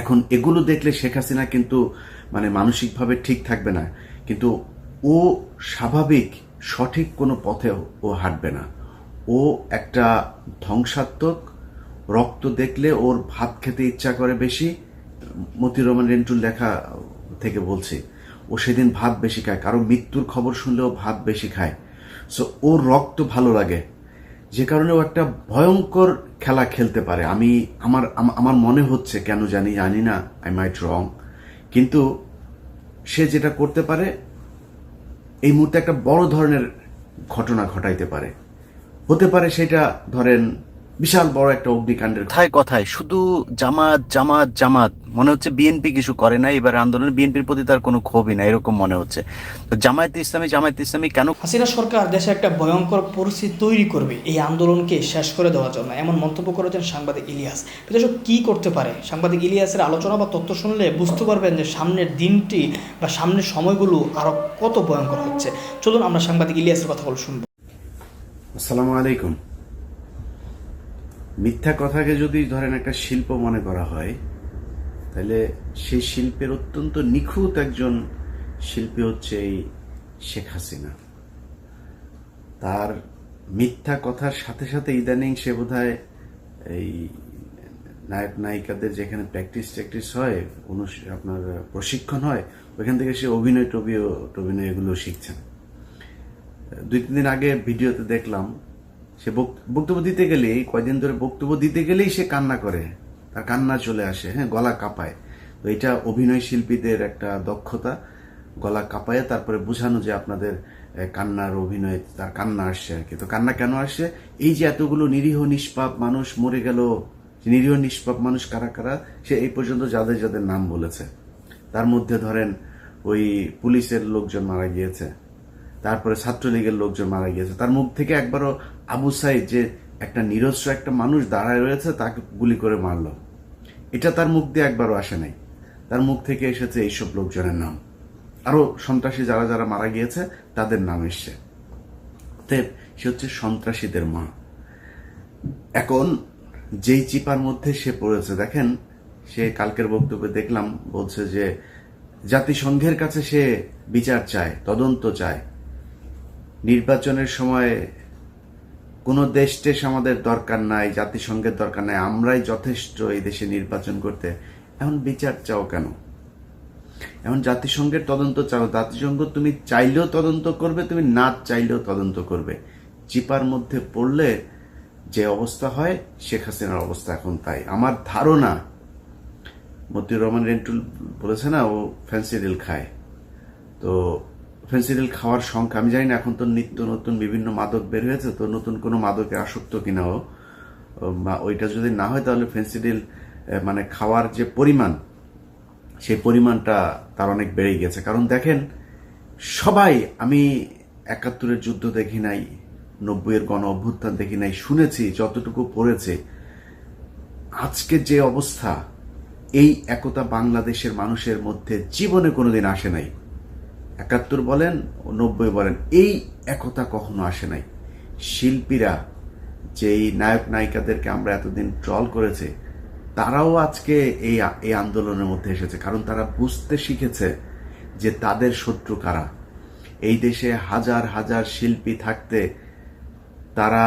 এখন এগুলো দেখলে শেখ হাসিনা কিন্তু মানে মানসিকভাবে ঠিক থাকবে না। কিন্তু ও স্বাভাবিক সঠিক কোনো পথে ও হাঁটবে না। ও একটা ধ্বংসাত্মক রক্ত দেখলে ওর ভাত খেতে ইচ্ছা করে বেশি মতিউর রহমান রেন্টুর লেখা থেকে বলছি, ও সেদিন ভাত বেশি খায়। কারও মৃত্যুর খবর শুনলেও ভাত বেশি খায়। সো ওর রক্ত ভালো লাগে। যে কারণে ও একটা ভয়ঙ্কর খেলা খেলতে পারে। আমি, আমার আমার মনে হচ্ছে, কেন জানি জানি না আই মাইট রং কিন্তু সে যেটা করতে পারে, এই মুহূর্তে একটা বড় ধরনের ঘটনা ঘটাইতে পারে। হতে পারে সেটা, ধরেন বিশাল বড় একটা অগ্নিকাণ্ডের কথায় কথায় শুধু জামাত জামাত জামাত মনে হচ্ছে বিএনপি কিছু করে না এবার আন্দোলনে বিএনপির প্রতি তার কোনো ক্ষোভই না এরকম মনে হচ্ছে। তো জামায়াত ইসলামী জামায়াত ইসলামী কেন হাসিনা সরকার দেশে একটা ভয়ঙ্কর পরিস্থিতি তৈরি করবে এই আন্দোলনকে শেষ করে দেওয়ার জন্য এমন মন্তব্য করেছেন সাংবাদিক ইলিয়াস। দর্শক কি করতে পারে? সাংবাদিক ইলিয়াসের আলোচনা বা তথ্য শুনলে বুঝতে পারবেন যে সামনের দিনটি বা সামনের সময়গুলো আরও কত ভয়ঙ্কর হচ্ছে। চলুন আমরা সাংবাদিক ইলিয়াসের কথাগুলো শুনব। আসসালামু আলাইকুম। মিথ্যা কথাকে যদি ধরেন একটা শিল্প মনে করা হয়, তাহলে সেই শিল্পের অত্যন্ত নিখুঁত একজন শিল্পী হচ্ছে এই শেখ হাসিনা। তার মিথ্যা কথার সাথে সাথে ইদানিং সে বোধহয় এই নায়ক, নায়িকাদের যেখানে প্র্যাকটিস ট্যাকটিস হয় আপনার প্রশিক্ষণ হয়, ওইখান থেকে সে অভিনয় টবিও টবিনয় এগুলো শিখছেন। দুই, তিন দিন আগে ভিডিওতে দেখলাম সে বক- বক্তব্য দিতে গেলেই কয়দিন ধরে বক্তব্য দিতে গেলেই সে কান্না করে। তার কান্না চলে আসে হ্যাঁ গলা কাঁপায়। তো এটা অভিনয় শিল্পীদের একটা দক্ষতা। গলা কাঁপায়, তারপরে বোঝানো যে আপনাদের কান্নার অভিনয়, তার কান্না আসছে আর কি। তো কান্না কেন আসছে? এই যে এতগুলো নিরীহ, নিষ্পাপ মানুষ মরে গেল নিরীহ, নিষ্পাপ মানুষ কারা কারা? সে এই পর্যন্ত যাদের যাদের নাম বলেছে। তার মধ্যে ধরেন, ওই পুলিশের লোকজন মারা গিয়েছে। তারপরে ছাত্রলীগের লোকজন মারা গিয়েছে। তার মুখ থেকে একবারও আবু সাইদ যে একটা নিরস্ব একটা মানুষ দাঁড়ায় রয়েছে, তাকে গুলি করে মারলো। এটা তার মুখ দিয়ে একবারও আসে নাই। তার মুখ থেকে এসেছে এইসব লোকজনের নাম। আরও সন্ত্রাসী যারা যারা মারা গিয়েছে, তাদের নাম এসছে। অতএব সে হচ্ছে সন্ত্রাসীদের মা। এখন যেই চিপার মধ্যে সে পড়েছে, দেখেন, সে কালকের বক্তব্যে দেখলাম, বলছে যে জাতিসংঘের কাছে সে বিচার চায়, তদন্ত চায়। নির্বাচনের সময় কোনো দেশ টেশ আমাদের দরকার নাই, জাতিসংঘের দরকার নাই, আমরাই যথেষ্ট এই দেশে নির্বাচন করতে। এখন বিচার চাও কেন? এখন জাতিসংঘের তদন্ত চাও। জাতিসংঘ তুমি চাইলেও তদন্ত করবে, তুমি না চাইলেও তদন্ত করবে। চিপার মধ্যে পড়লে যে অবস্থা হয়, শেখ হাসিনার অবস্থা এখন তাই। আমার ধারণা, মতিউর রহমান রেন্টুল বলেছে না, ও ফ্যান্সিডিল খায়। তো ফেন্সিডিল খাওয়ার সংখ্যা আমি জানি না, এখন তো নিত্য নতুন বিভিন্ন মাদক বের হয়েছে, তো নতুন কোনো মাদকে আসক্ত কিনা বা ওইটা যদি না হয়, তাহলে ফেন্সিডিল মানে খাওয়ার যে পরিমাণ, সেই পরিমাণটা তার অনেক বেড়ে গেছে। কারণ দেখেন, সবাই, আমি একাত্তরের যুদ্ধ দেখি নাই, নব্বইয়ের গণ অভ্যুত্থান দেখি নাই, শুনেছি, যতটুকু পড়েছে। আজকে যে অবস্থা, এই একতা বাংলাদেশের মানুষের মধ্যে জীবনে কোনোদিন আসে নাই। একাত্তর বলেন ও নব্বই বলেন, এই একতা কখনো আসে নাই। শিল্পীরা যেই নায়ক নায়িকাদেরকে আমরা এতদিন ট্রল করেছে, তারাও আজকে এই এই আন্দোলনের মধ্যে এসেছে। কারণ তারা বুঝতে শিখেছে যে তাদের শত্রু কারা। এই দেশে হাজার হাজার শিল্পী থাকতে তারা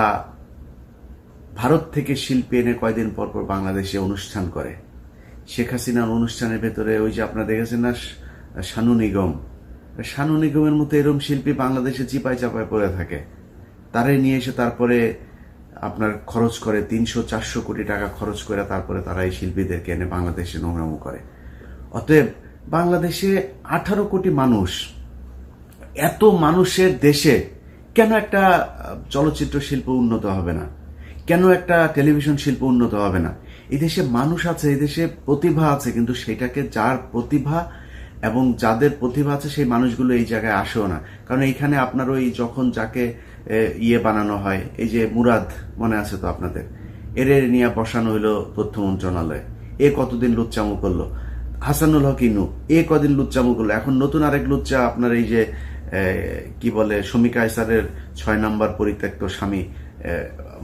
ভারত থেকে শিল্পী এনে কয়দিন পর পর বাংলাদেশে অনুষ্ঠান করে। শেখ হাসিনার অনুষ্ঠানের ভেতরে ওই যে আপনারা দেখেছেন না শানু নিগম শানু নিগমের মতো এরম শিল্পী বাংলাদেশে চিপায় চাপায় পড়ে থাকে। তারে নিয়ে এসে তারপরে আপনার খরচ করে তিনশো, চারশো কোটি টাকা খরচ করে তারপরে তারা এই শিল্পীদেরকে এনে বাংলাদেশে নোংরামো করে। অতএব বাংলাদেশে আঠারো কোটি মানুষ, এত মানুষের দেশে কেন একটা চলচ্চিত্র শিল্প উন্নত হবে না? কেন একটা টেলিভিশন শিল্প উন্নত হবে না? এই দেশে মানুষ আছে এই দেশে প্রতিভা আছে, কিন্তু সেটাকে যার প্রতিভা এবং যাদের প্রতিভা আছে, সেই মানুষগুলো এই জায়গায় আসেও না। কারণ এইখানে আপনার ওই যখন যাকে ইয়ে বানানো হয়, এই যে মুরাদ মনে আছে তো আপনাদের? এর নিয়ে বসানো হলো তথ্য মন্ত্রণালয়ে। এ কতদিন লুচ্চামু করল? হাসানুল হক ইনু, এ কদিন লুচ্চামু করল? এখন নতুন আরেক লুচ্চা আপনার এই যে কি বলে শমিকা ইসারের ছয় নম্বর পরিত্যক্ত স্বামী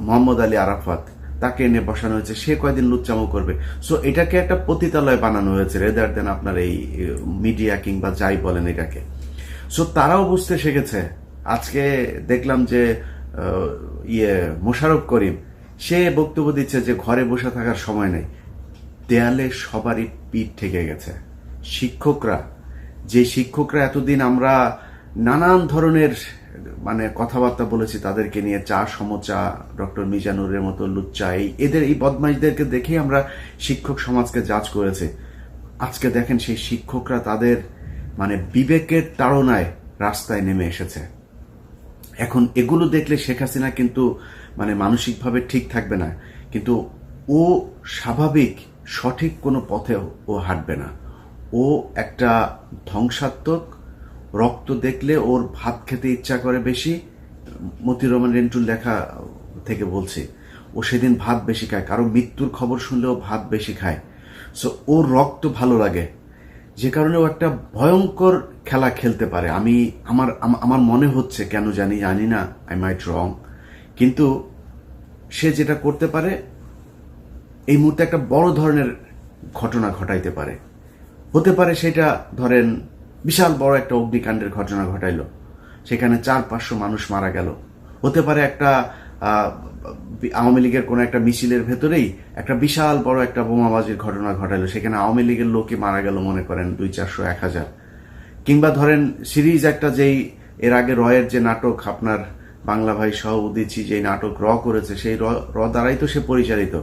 মোহাম্মদ আলী আরাফাত। তাকে এনে বসানো হয়েছে। সে কয়দিন লুচ্চামো করবে? সো এটাকে একটা পতিতালয় বানানো হয়েছে রেদার দেন আপনার এই মিডিয়া কিংবা যাই বলেন এটাকে। সো তারাও বুঝতে শিখেছে। আজকে দেখলাম যে ইয়ে মোশারফ করিম, সে বক্তব্য দিচ্ছে যে ঘরে বসে থাকার সময় নেই। দেয়ালে সবারই পিঠ ঠেকে গেছে। শিক্ষকরা, যে শিক্ষকরা এতদিন আমরা নানান ধরনের মানে কথাবার্তা বলেছি তাদেরকে নিয়ে, চা সমচা, ডক্টর মিজানুরের মতো লুচ্চা, এই এদের, এই বদমাইশদেরকে দেখেই আমরা শিক্ষক সমাজকে জাজ করেছি। আজকে দেখেন সেই শিক্ষকরা তাদের মানে বিবেকের তাড়নায় রাস্তায় নেমে এসেছে। এখন এগুলো দেখলে শেখ হাসিনা কিন্তু মানে মানসিকভাবে ঠিক থাকবে না। কিন্তু ও স্বাভাবিক, সঠিক কোনো পথে ও হাঁটবে না। ও একটা ধ্বংসাত্মক রক্ত দেখলে ওর ভাত খেতে ইচ্ছা করে বেশি। মতি রহমান রেন্টুর লেখা থেকে বলছি, ও সেদিন ভাত বেশি খায়। কারও মৃত্যুর খবর শুনলেও ভাত বেশি খায়। সো ওর রক্ত ভালো লাগে। যে কারণে ও একটা ভয়ঙ্কর খেলা খেলতে পারে। আমি, আমার আমার মনে হচ্ছে, কেন জানি জানি না আই মাইট রং কিন্তু সে যেটা করতে পারে, এই মুহূর্তে একটা বড় ধরনের ঘটনা ঘটাইতে পারে। হতে পারে সেটা, ধরেন বিশাল বড় একটা অগ্নিকাণ্ডের ঘটনা ঘটাইলো। সেখানে চার পাঁচশো মানুষ মারা গেল। হতে পারে একটা আওয়ামী লীগের কোনো একটা মিছিলের ভেতরেই একটা বিশাল বড় একটা বোমাবাজির ঘটনা ঘটাইলো। সেখানে আওয়ামী লীগের লোকই মারা গেল মনে করেন দুই চারশো এক হাজার। কিংবা ধরেন সিরিজ একটা যেই, এর আগে রয়ের যে নাটক আপনার বাংলা ভাই সহ উদিচি যে নাটক র করেছে, সেই র দ্বারাই তো সে পরিচালিত।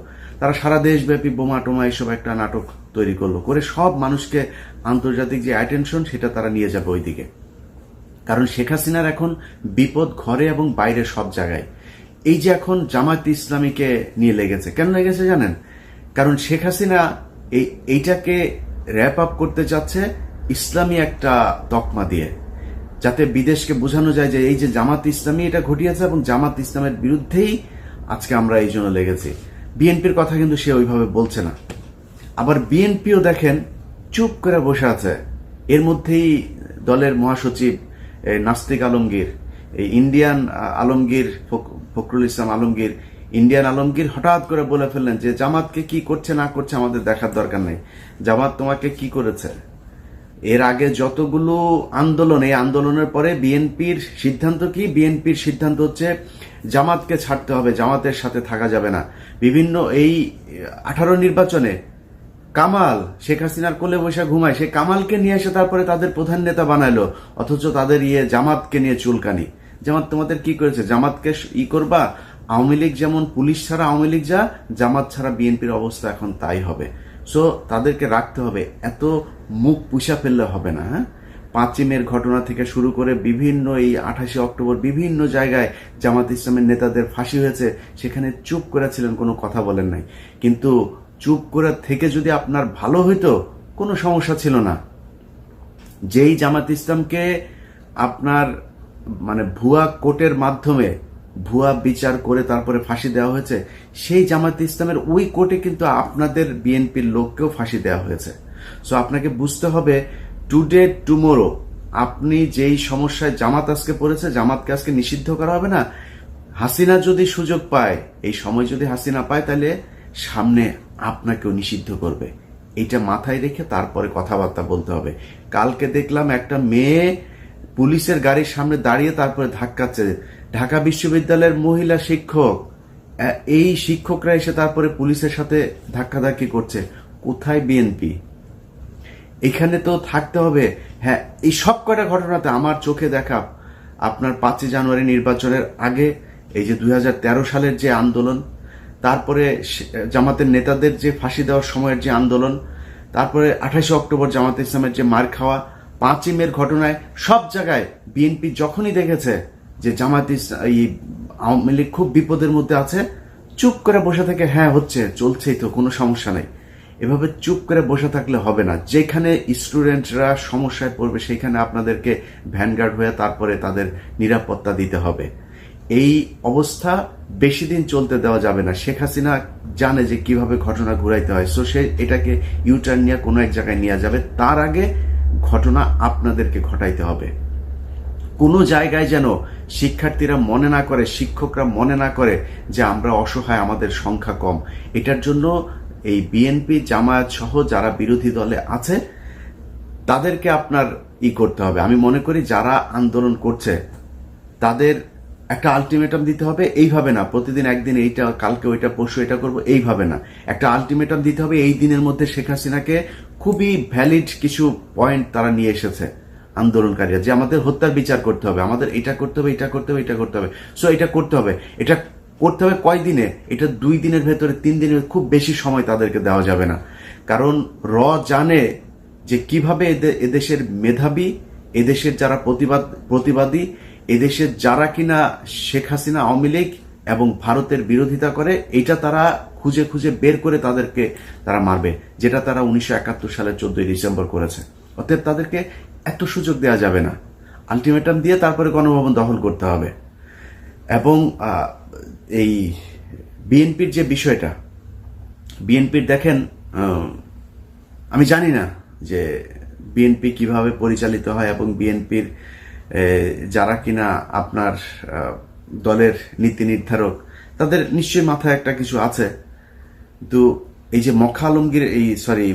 তারা সারা দেশব্যাপী বোমা টোমা এইসব একটা নাটক তৈরি করল, করে সব মানুষকে আন্তর্জাতিক যে অ্যাটেনশন সেটা তারা নিয়ে যাবে ওইদিকে। কারণ শেখ হাসিনার এখন বিপদ ঘরে এবং বাইরে সব জায়গায়। এই যে এখন জামায়াত ইসলামীকে নিয়ে লেগেছে, কেন লেগেছে জানেন? কারণ শেখ হাসিনা এই, এইটাকে র্যাপ আপ করতে চাচ্ছে ইসলামী একটা তকমা দিয়ে, যাতে বিদেশকে বোঝানো যায় যে এই যে জামাত ইসলামী এটা ঘটিয়েছে এবং জামাত ইসলামের বিরুদ্ধেই আজকে আমরা এই জন্য লেগেছি। বিএনপির কথা কিন্তু সে ওইভাবে বলছে না। আবার বিএনপিও দেখেন, চুপ করে বসে আছে। এর মধ্যেই দলের মহাসচিব নাস্তিক আলমগীর, এই ইন্ডিয়ান আলমগীর ফখরুল ইসলাম আলমগীর, ইন্ডিয়ান আলমগীর হঠাৎ করে বলে ফেললেন যে, জামাতকে কি করছে না করছে আমাদের দেখার দরকার নেই। জামাত তোমাকে কি করেছে? এর আগে যতগুলো আন্দোলন, এই আন্দোলনের পরে বিএনপির সিদ্ধান্ত কি? বিএনপির সিদ্ধান্ত হচ্ছে জামাতকে ছাড়তে হবে, জামাতের সাথে থাকা যাবে না। বিভিন্ন এই আঠারো নির্বাচনে কামাল, শেখ হাসিনার কোলে বসে ঘুমায়। সে কামালকে নিয়ে এসে তারপরে তাদের প্রধান নেতা বানাইলো, অথচ তাদের ইয়ে জামাতকে নিয়ে চুলকানি। জামাত তোমাদের কি করেছে? জামাতকে ই করবা? আওয়ামী লীগ যেমন পুলিশ ছাড়া আওয়ামী লীগ যা, জামাত ছাড়া বিএনপির অবস্থা এখন তাই হবে। সো তাদেরকে রাখতে হবে। এত মুখ পুষা ফেললে হবে না হ্যাঁ? পাঁচই মের ঘটনা থেকে শুরু করে বিভিন্ন এই আঠাশে অক্টোবর বিভিন্ন জায়গায় জামাত ইসলামের নেতাদের ফাঁসি হয়েছে, সেখানে চুপ করেছিলেন, কোনো কথা বলেন নাই। কিন্তু চুপ করে থেকে যদি আপনার ভালো হইতো, কোনো সমস্যা ছিল না। যেই জামাত ইসলামকে আপনার মানে ভুয়া কোর্টের মাধ্যমে ভুয়া বিচার করে তারপরে ফাঁসি দেওয়া হয়েছে, সেই জামাত ইসলামের ওই কোর্টে কিন্তু আপনাদের বিএনপির লোককেও ফাঁসি দেওয়া হয়েছে। সো আপনাকে বুঝতে হবে টুডে টুমোরো আপনি যেই সমস্যায় জামাত আজকে পড়েছে, জামাতকে আজকে নিষিদ্ধ করা হবে না। হাসিনা যদি সুযোগ পায়, এই সময় যদি হাসিনা পায়, তাহলে সামনে আপনাকেও নিষিদ্ধ করবে। এটা মাথায় রেখে তারপরে কথাবার্তা বলতে হবে। কালকে দেখলাম একটা মেয়ে পুলিশের গাড়ির সামনে দাঁড়িয়ে তারপরে ধাক্কাচ্ছে ঢাকা বিশ্ববিদ্যালয়ের মহিলা শিক্ষক এই শিক্ষকরা এসে তারপরে পুলিশের সাথে ধাক্কাধাক্কি করছে। কোথায় বিএনপি? এখানে তো থাকতে হবে। হ্যাঁ এই সব কটা ঘটনাতে আমার চোখে দেখা আপনার পাঁচই জানুয়ারি নির্বাচনের আগে, এই যে দু হাজার তেরো সালের যে আন্দোলন, তারপরে জামাতের নেতাদের যে ফাঁসি দেওয়ার সময়ের যে আন্দোলন, তারপরে আঠাশে অক্টোবর জামাত ইসলামের যে মার খাওয়া, পাঁচই মের ঘটনায় সব জায়গায় বিএনপি যখনই দেখেছে যে জামাত এই আওয়ামী লীগ খুব বিপদের মধ্যে আছে, চুপ করে বসে থেকে হ্যাঁ হচ্ছে, চলছেই তো, কোনো সমস্যা নেই। এভাবে চুপ করে বসে থাকলে হবে না। যেখানে স্টুডেন্টরা সমস্যায় পড়বে, সেখানে আপনাদেরকে ভ্যানগার্ড হয়ে তারপরে তাদের নিরাপত্তা দিতে হবে। এই অবস্থা বেশি দিন চলতে দেওয়া যাবে না। শেখ হাসিনা জানে যে কীভাবে ঘটনা ঘুরাইতে হয়। সো সে এটাকে ইউটার্ন নিয়ে কোনো এক জায়গায় নিয়ে যাবে। তার আগে ঘটনা আপনাদেরকে ঘটাইতে হবে। কোনো জায়গায় যেন শিক্ষার্থীরা মনে না করে, শিক্ষকরা মনে না করে যে আমরা অসহায়, আমাদের সংখ্যা কম। এটার জন্য এই বিএনপি জামায়াত সহ যারা বিরোধী দলে আছে, তাদেরকে আপনার ই করতে হবে। আমি মনে করি যারা আন্দোলন করছে, তাদের একটা আলটিমেটাম দিতে হবে, এইভাবে না, প্রতিদিন একদিন এইটা, কালকে ওইটা, পরশু এটা করব, এইভাবে না। একটা আলটিমেটাম দিতে হবে, এই দিনের মধ্যে শেখ হাসিনাকে খুবই ভ্যালিড কিছু পয়েন্ট তারা নিয়ে এসেছে, আন্দোলনকারীরা, যে আমাদের হত্যার বিচার করতে হবে, আমাদের এটা করতে হবে, এটা করতে হবে, এটা করতে হবে। সো এটা করতে হবে। এটা করতে হবে কয় দিনে এটা দুই দিনের ভেতরে, তিন দিনের খুব বেশি সময় তাদেরকে দেওয়া যাবে না। কারণ র জানে যে কীভাবে এদে- এদেশের মেধাবী, এদেশের যারা প্রতিবাদ, প্রতিবাদী, এদেশের যারা কিনা শেখ হাসিনা আওয়ামী লীগ এবং ভারতের বিরোধিতা করে, এটা তারা খুঁজে খুঁজে বের করে তাদেরকে তারা মারবে, যেটা তারা উনিশশো একাত্তর সালের চোদ্দই ডিসেম্বর করেছে। অতএব তাদেরকে এত সুযোগ দেওয়া যাবে না। আলটিমেটাম দিয়ে তারপরে গণভবন দখল করতে হবে। এবং এই বিএনপির যে বিষয়টা, বিএনপির দেখেন আমি জানি না যে বিএনপি কীভাবে পরিচালিত হয় এবং বিএনপির যারা কিনা আপনার দলের নীতি নির্ধারক, তাদের নিশ্চয়ই মাথায় একটা কিছু আছে। কিন্তু এই যে মখা আলমগীর, এই সরি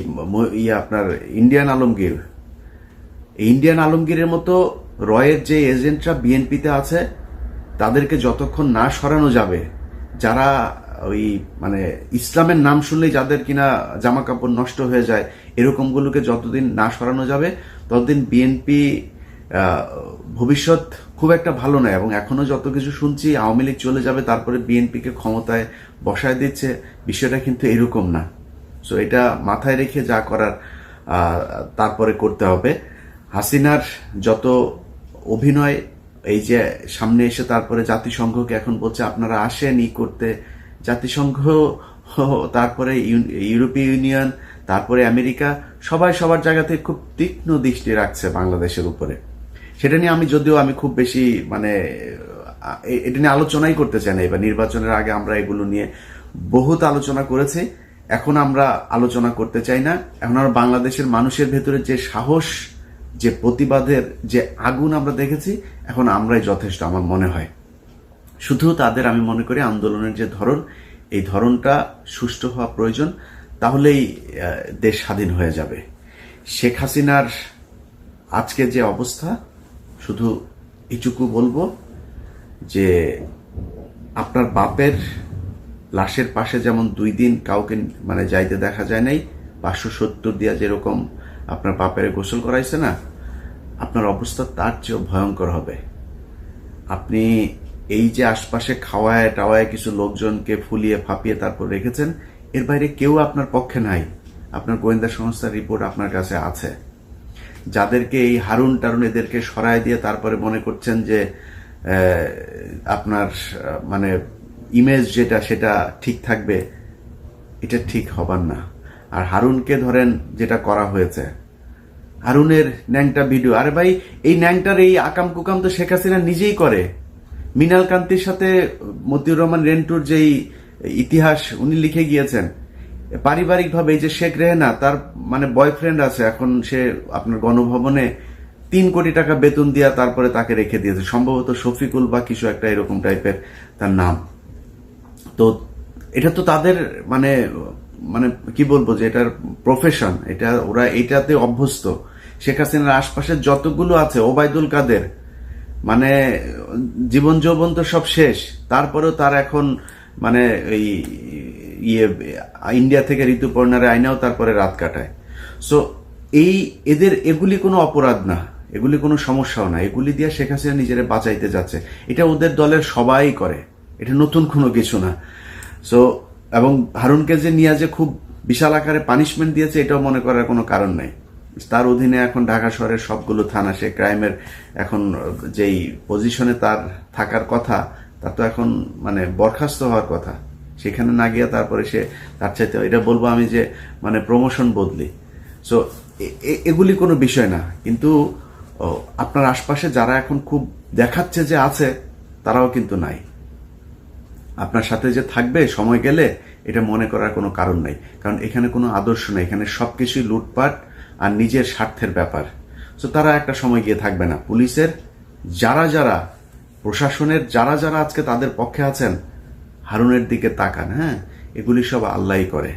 ইয়ে আপনার ইন্ডিয়ান আলমগীর ইন্ডিয়ান আলমগীরের মতো রয়ের যে এজেন্টরা বিএনপিতে আছে তাদেরকে যতক্ষণ না সরানো যাবে, যারা ওই মানে ইসলামের নাম শুনলেই যাদের কিনা জামা কাপড় নষ্ট হয়ে যায়, এরকমগুলোকে যতদিন না সরানো যাবে, ততদিন বিএনপি ভবিষ্যৎ খুব একটা ভালো নয়। এবং এখনও যত কিছু শুনছি, আওয়ামী লীগ চলে যাবে, তারপরে বিএনপিকে ক্ষমতায় বসায় দিচ্ছে, বিষয়টা কিন্তু এরকম না। সো এটা মাথায় রেখে যা করার তারপরে করতে হবে। হাসিনার যত অভিনয় এই যে সামনে এসে তারপরে জাতিসংঘকে এখন বলছে আপনারা আসেন ই করতে। জাতিসংঘ, তারপরে ইউরোপীয় ইউনিয়ন, তারপরে আমেরিকা, সবাই সবার জায়গাতে খুব তীক্ষ্ণ দৃষ্টি রাখছে বাংলাদেশের উপরে। সেটা নিয়ে আমি যদিও আমি খুব বেশি মানে এটা নিয়ে আলোচনাই করতে চাই না এবার। নির্বাচনের আগে আমরা এগুলো নিয়ে বহুত আলোচনা করেছি। এখন আমরা আলোচনা করতে চাই না। এখন আমরা বাংলাদেশের মানুষের ভেতরে যে সাহস যে প্রতিবাদের যে আগুন আমরা দেখেছি, এখন আমরাই যথেষ্ট, আমার মনে হয়। শুধু তাদের আমি মনে করি আন্দোলনের যে ধরন, এই ধরনটা সুষ্ঠু হওয়া প্রয়োজন, তাহলেই দেশ স্বাধীন হয়ে যাবে। শেখ হাসিনার আজকে যে অবস্থা, শুধু এইটুকু বলব যে আপনার বাপের লাশের পাশে যেমন দুই দিন কাউকে মানে যাইতে দেখা যায় নাই, পাঁচশো সত্তর দিয়া যেরকম আপনার বাপের গোসল করাইছে না, আপনার অবস্থা তার চেয়েও ভয়ঙ্কর হবে। আপনি এই যে আশপাশে খাওয়ায় টাওয়ায় কিছু লোকজনকে ফুলিয়ে ফাঁপিয়ে তারপর রেখেছেন, এর বাইরে কেউ আপনার পক্ষে নাই। আপনার গোয়েন্দা সংস্থার রিপোর্ট আপনার কাছে আছে। যাদেরকে এই হারুন টারুন এদেরকে সরায় দিয়ে তারপরে মনে করছেন যে আপনার মানে ইমেজ যেটা, সেটা ঠিক থাকবে, এটা ঠিক হবার না। আর হারুনকে ধরেন যেটা করা হয়েছে। হারুনের ন্যাংটা ভিডিও। আরে ভাই, এই ন্যাংটার এই আকাম কুকাম তো শেখ হাসিনা নিজেই করে। মিনাল কান্তির সাথে মতিউর রহমান রেন্টুর যেই ইতিহাস উনি লিখে গিয়েছেন। পারিবারিকভাবে এই যে শেখ রেহেনা, তার মানে বয়ফ্রেন্ড আছে, এখন সে আপনার গণভবনে তিন কোটি টাকা বেতন দিয়া তারপরে তাকে রেখে দিয়েছে। সম্ভবত শফিকুল বা কিছু একটা এরকম টাইপের তার নাম। তো এটা তো তাদের মানে মানে কি বলব যে এটার প্রফেশন এটা ওরা এটাতে অভ্যস্ত। শেখ হাসিনার আশপাশে যতগুলো আছে, ওবায়দুল কাদের মানে জীবন যৌবন তো সব শেষ, তারপরেও তার এখন মানে এই ইয়ে ইন্ডিয়া থেকে ঋতুপর্ণারে আইনাও তারপরে রাত কাটায়। সো এই এদের, এগুলি কোনো অপরাধ না, এগুলি কোনো সমস্যাও না, এগুলি দিয়ে শেখ হাসিনা নিজেরা বাঁচাইতে যাচ্ছে। এটা ওদের দলের সবাই করে, এটা নতুন কোনো কিছু না। সো এবং হারুনকে যে নিয়ে যে খুব বিশাল আকারে পানিশমেন্ট দিয়েছে, এটাও মনে করার কোনো কারণ নাই। তার অধীনে এখন ঢাকা শহরের সবগুলো থানা, সে ক্রাইমের এখন যেই পজিশনে তার থাকার কথা, তা তো এখন মানে বরখাস্ত হওয়ার কথা। সেখানে না গিয়ে তারপরে সে তার চাইতে, এটা বলব আমি যে মানে প্রমোশন বদলি। সো এগুলি কোনো বিষয় না। কিন্তু আপনার আশপাশে যারা এখন খুব দেখাচ্ছে যে আছে, তারাও কিন্তু নাই। আপনার সাথে যে থাকবে সময় গেলে, এটা মনে করার কোনো কারণ নাই। কারণ এখানে কোনো আদর্শ নেই। এখানে সব কিছুই লুটপাট আর নিজের স্বার্থের ব্যাপার। সো তারা একটা সময় গিয়ে থাকবে না। পুলিশের যারা যারা, প্রশাসনের যারা যারা আজকে তাদের পক্ষে আছেন, হারুনের দিকে তাকান হ্যাঁ? এগুলি সব আল্লাহই করে।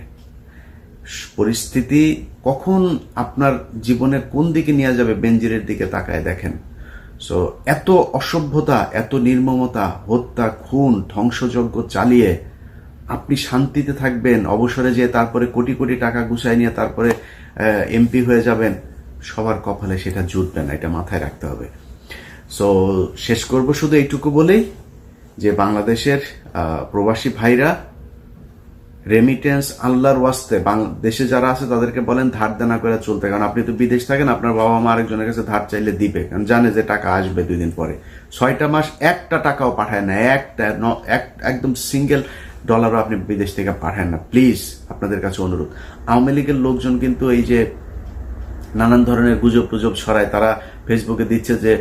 পরিস্থিতি কখন আপনার জীবনের কোন দিকে নিয়ে যাবে বেঞ্জিরের দিকে তাকায় দেখেন। সো এত অসভ্যতা, এত নির্মমতা, হত্যা, খুন, ধ্বংসযজ্ঞ চালিয়ে আপনি শান্তিতে থাকবেন, অবসরে যেয়ে তারপরে কোটি কোটি টাকা গুছাই নিয়ে তারপরে এমপি হয়ে যাবেন, সবার কপালে সেটা জুটবে না, এটা মাথায় রাখতে হবে। সো শেষ করব শুধু এইটুকু বলেই যে বাংলাদেশের প্রবাসী ভাইরা রেমিটেন্স আল্লাহর ওয়াস্তে দেশে যারা আছে তাদেরকে বলেন ধার দেনা করে চলতে। কারণ আপনি তো বিদেশ থাকেন, আপনার বাবা মা আরেকজনের কাছে ধার চাইলে দিবে। কারণ জানে যে টাকা আসবে দুই দিন পরে। ছয়টা মাস একটা টাকাও পাঠায় না, একটা একদম সিঙ্গেল ডলারও আপনি বিদেশ থেকে পাঠান না। প্লিজ আপনাদের কাছে অনুরোধ। আওয়ামী লীগের লোকজন কিন্তু এই যে নানান ধরনের গুজব টুজব ছড়ায়, তারা ফেসবুকে দিচ্ছে যে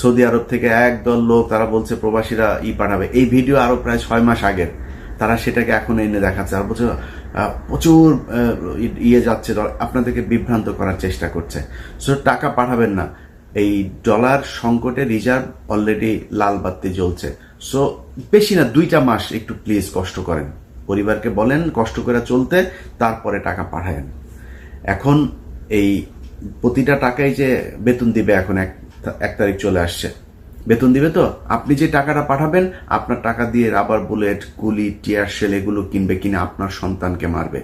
সৌদি আরব থেকে একদল লোক, তারা বলছে প্রবাসীরা ই পাঠাবে। এই ভিডিও আরও প্রায় ছয় মাস আগের। তারা সেটাকে এখন এনে দেখাচ্ছে আর বলছে প্রচুর ইয়ে যাচ্ছে আপনাদেরকে বিভ্রান্ত করার চেষ্টা করছে। সো টাকা পাঠাবেন না। এই ডলার সংকটে রিজার্ভ অলরেডি লাল বাতি জ্বলছে। সো বেশি না, দুইটা মাস একটু প্লিজ কষ্ট করেন। পরিবারকে বলেন, কষ্ট করে চলতে, তারপরে টাকা পাঠায়েন। এখন এই প্রতিটা টাকাই যে বেতন দিবে এখন এক এক তারিখ চলে আসছে। বেতন দিবে তো? আপনি যে টাকাটা পাঠাবেন, আপনার টাকা দিয়ে রাবার বুলেট, গুলি, টিয়ার সেল এগুলো কিনবে কিনে আপনার সন্তানকে মারবে।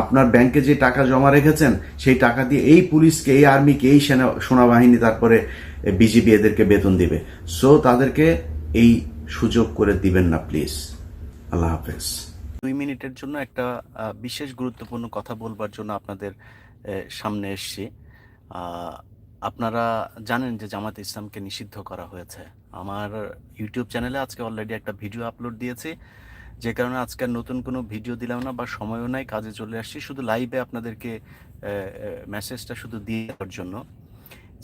আপনার ব্যাংকে যে টাকা জমা রেখেছেন, সেই টাকা দিয়ে এই পুলিশকে, এই আর্মিকে, এই সেনা, সেনাবাহিনী, তারপরে বিজিবি এদেরকে বেতন দিবে। সো তাদেরকে এই সুযোগ করে দিবেন না প্লিজ আল্লাহ হাফেজ। দুই মিনিটের জন্য একটা বিশেষ গুরুত্বপূর্ণ কথা বলবার জন্য আপনাদের সামনে এসছি। আপনারা জানেন যে জামাত ইসলামকে নিষিদ্ধ করা হয়েছে। আমার ইউটিউব চ্যানেলে আজকে অলরেডি একটা ভিডিও আপলোড দিয়েছি। যে কারণে আজকে নতুন কোনো ভিডিও দিলাম না বা সময়ও নাই, কাজে চলে আসছি। শুধু লাইভে আপনাদেরকে মেসেজটা শুধু দিয়ে দেওয়ার জন্য।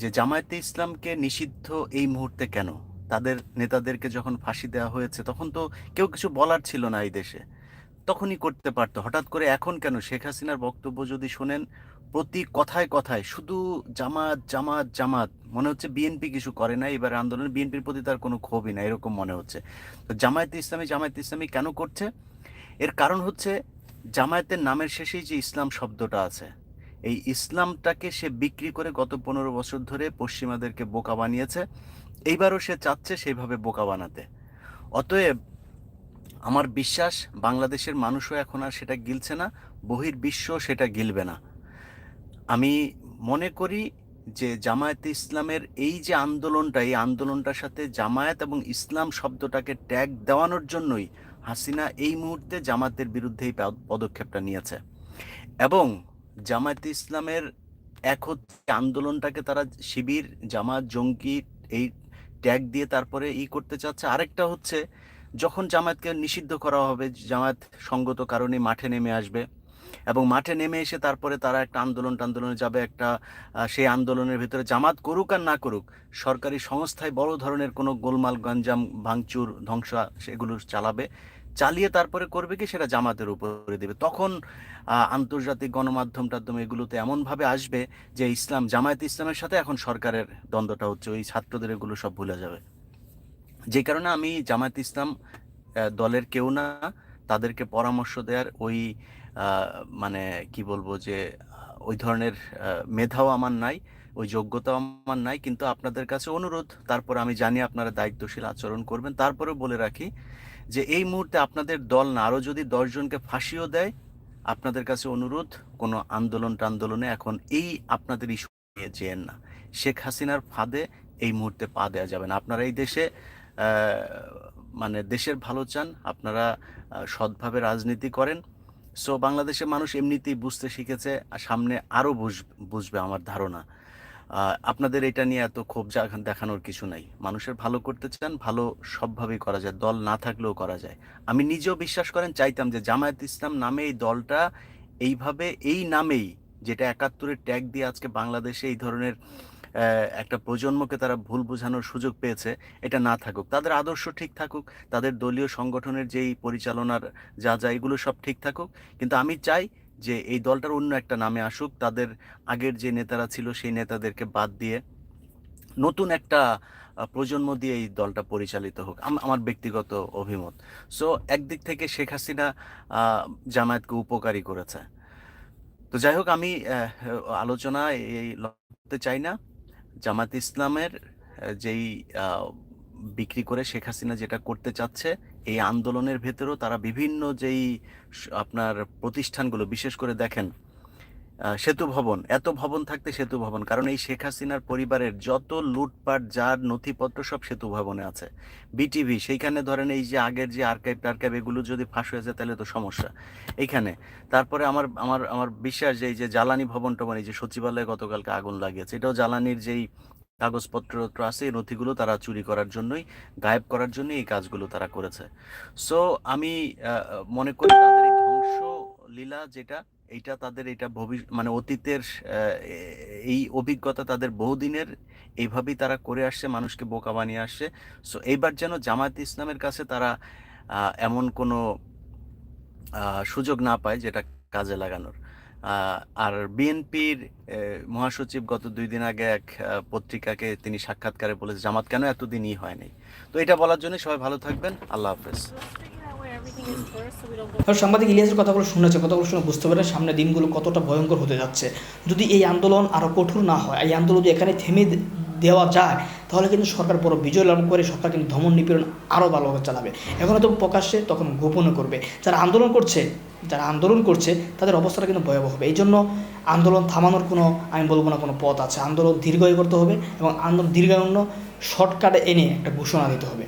যে জামায়াতে ইসলামকে নিষিদ্ধ এই মুহূর্তে কেন? তাদের নেতাদেরকে যখন ফাঁসি দেওয়া হয়েছে, তখন তো কেউ কিছু বলার ছিল না এই দেশে। তখনই করতে পারতো। হঠাৎ করে এখন কেন? শেখ হাসিনার বক্তব্য যদি শোনেন প্রতি কথায় কথায় শুধু জামাত জামাত জামাত, মনে হচ্ছে বিএনপি কিছু করে না এবার আন্দোলনে, বিএনপির প্রতি তার কোনো ক্ষোভই না এরকম মনে হচ্ছে। তো জামায়াতে ইসলামী জামায়াতে ইসলামী কেন করছে? এর কারণ হচ্ছে জামায়াতের নামের শেষেই যে ইসলাম শব্দটা আছে, এই ইসলামটাকে সে বিক্রি করে গত পনেরো বছর ধরে পশ্চিমাদেরকে বোকা বানিয়েছে, এইবারও সে চাচ্ছে সেইভাবে বোকা বানাতে। অতএব আমার বিশ্বাস, বাংলাদেশের মানুষও এখন আর সেটা গিলছে না, বহির্বিশ্ব সেটা গিলবে না। আমি মনে করি যে জামায়াতে ইসলামের এই যে আন্দোলনটা, এই আন্দোলনটার সাথে জামায়াত এবং ইসলাম শব্দটাকে ট্যাগ দেওয়ানোর জন্যই হাসিনা এই মুহূর্তে জামাতের বিরুদ্ধে এই পদক্ষেপটা নিয়েছে। এবং জামায়াতে ইসলামের এক হচ্ছে আন্দোলনটাকে তারা শিবির, জামাত, জঙ্গি এই ট্যাগ দিয়ে তারপরে ই করতে চাচ্ছে। আরেকটা হচ্ছে যখন জামায়াতকে নিষিদ্ধ করা হবে, জামায়াত সঙ্গত কারণে মাঠে নেমে আসবে এবং মাঠে নেমে এসে তারপরে তারা একটা আন্দোলন টান্দোলনে যাবে, একটা সেই আন্দোলনের ভিতরে জামাত করুক আর না করুক, সরকারি সংস্থায় বড় ধরনের কোনো গোলমাল, গঞ্জাম, ভাঙচুর, ধ্বংস সেগুলো চালাবে, চালিয়ে তারপরে করবে কি সেটা জামাতের উপরে দেবে। তখন আন্তর্জাতিক গণমাধ্যম টাধ্যম এগুলোতে এমনভাবে আসবে যে ইসলাম, জামায়াত ইসলামের সাথে এখন সরকারের দ্বন্দ্বটা হচ্ছে, ওই ছাত্রদের এগুলো সব ভুলে যাবে। যে কারণে আমি জামায়াত ইসলাম দলের কেউ না, তাদেরকে পরামর্শ দেওয়ার ওই মানে কি বলব যে ওই ধরনের মেধাও আমার নাই, ওই যোগ্যতাও আমার নাই, কিন্তু আপনাদের কাছে অনুরোধ, তারপর আমি জানি আপনারা দায়িত্বশীল আচরণ করবেন তারপরে বলে রাখি যে, এই মুহূর্তে আপনাদের দল না, আরও যদি দশজনকে ফাঁসিও দেয়, আপনাদের কাছে অনুরোধ, কোনো আন্দোলন টান্দোলনে এখন এই আপনাদের ইস্যু নিয়ে যেয়েন না। শেখ হাসিনার ফাঁদে এই মুহূর্তে পা দেওয়া যাবে না। আপনারা এই দেশে মানে দেশের ভালো চান, আপনারা সৎভাবে রাজনীতি করেন সো বাংলাদেশের মানুষ এমনিতেই বুঝতে শিখেছে আর সামনে আরও বুঝবে আমার ধারণা। আপনাদের এটা নিয়ে এত ক্ষোভ দেখানোর কিছু নাই। মানুষের ভালো করতে চান, ভালো সবভাবেই করা যায়। দল না থাকলেও করা যায়। আমি নিজেও বিশ্বাস করেন, চাইতাম যে জামায়াত ইসলাম নামে এই দলটা এইভাবে, এই নামেই, যেটা একাত্তরের ট্যাগ দিয়ে আজকে বাংলাদেশে এই ধরনের একটা প্রজন্মকে তারা ভুল বোঝানোর সুযোগ পেয়েছে, এটা না থাকুক। তাদের আদর্শ ঠিক থাকুক, তাদের দলীয় সংগঠনের যেই পরিচালনার যা যা, এগুলো সব ঠিক থাকুক। কিন্তু আমি চাই যে এই দলটার অন্য একটা নামে আসুক, তাদের আগের যে নেতারা ছিল, সেই নেতাদেরকে বাদ দিয়ে নতুন একটা প্রজন্ম দিয়ে এই দলটা পরিচালিত হোক। আম- আমার ব্যক্তিগত অভিমত। সো একদিক থেকে শেখ হাসিনা জামায়াতকে উপকারী করেছে। তো যাই হোক, আমি আলোচনা এই করতে চাই না। জামাত ইসলামের যেই বিক্রি করে শেখ হাসিনা যেটা করতে চাচ্ছে, এই আন্দোলনের ভেতরেও তারা বিভিন্ন যেই আপনার প্রতিষ্ঠানগুলো, বিশেষ করে দেখেন সেতু ভবন, এত ভবন থাকতে সেতু ভবন, কারণ এই শেখ হাসিনার পরিবারের যত লুটপাট যার নথিপত্র সব সেতু ভবনে আছে। বিটিভি, সেইখানে ধরেন এই যে আগের যে আর্কাইভ টার্কাইভ এগুলো যদি ফাঁস হয়ে যায়, তাহলে তো সমস্যা। এইখানে, তারপরে আমার আমার আমার বিশ্বাস যে এই যে জ্বালানি ভবন টবন, এই যে সচিবালয়ে গতকালকে আগুন লাগিয়েছে, এটাও জ্বালানির যেই কাগজপত্র আছে, এই নথিগুলো তারা চুরি করার জন্যই, গায়েব করার জন্যই এই কাজগুলো তারা করেছে। সো আমি মনে করি লীলা যেটা, এইটা তাদের এটা ভবিষ্যৎ মানে অতীতের এই অভিজ্ঞতা তাদের বহুদিনের, এইভাবেই তারা করে আসছে, মানুষকে বোকা বানিয়ে আসছে। সো এইবার যেন জামায়াত ইসলামের কাছে তারা এমন কোনো সুযোগ না পায় যেটা কাজে লাগানোর। আর বিএনপির মহাসচিব গত দুই দিন আগে এক পত্রিকাকে তিনি সাক্ষাৎকারে বলেছে, জামাত কেন এতদিনই হয়নি তো এটা বলার জন্য সবাই ভালো থাকবেন। আল্লাহ হাফেজ। সাংবাদিক ইলিয়াসের কথাগুলো শুনেছে কথাগুলো শুনে বুঝতে পারে সামনে দিনগুলো কতটা ভয়ঙ্কর হতে যাচ্ছে। যদি এই আন্দোলন আরও কঠোর না হয় এই আন্দোলন যদি এখানে থেমে দেওয়া যায় তাহলে কিন্তু সরকার বড় বিজয় লাভ করে সরকার কিন্তু ধমন নিপীড়ন আরও ভালোভাবে চালাবে। এখন তো প্রকাশ্যে তখন গোপনে করবে। যারা আন্দোলন করছে যারা আন্দোলন করছে তাদের অবস্থাটা কিন্তু ভয়াবহ হবে। এই জন্য আন্দোলন থামানোর কোনো আমি বলব না কোনো পথ আছে। আন্দোলন দীর্ঘায়ু করতে হবে এবং আন্দোলন দীর্ঘায়ু শর্টকাটে এনে একটা ঘোষণা দিতে হবে।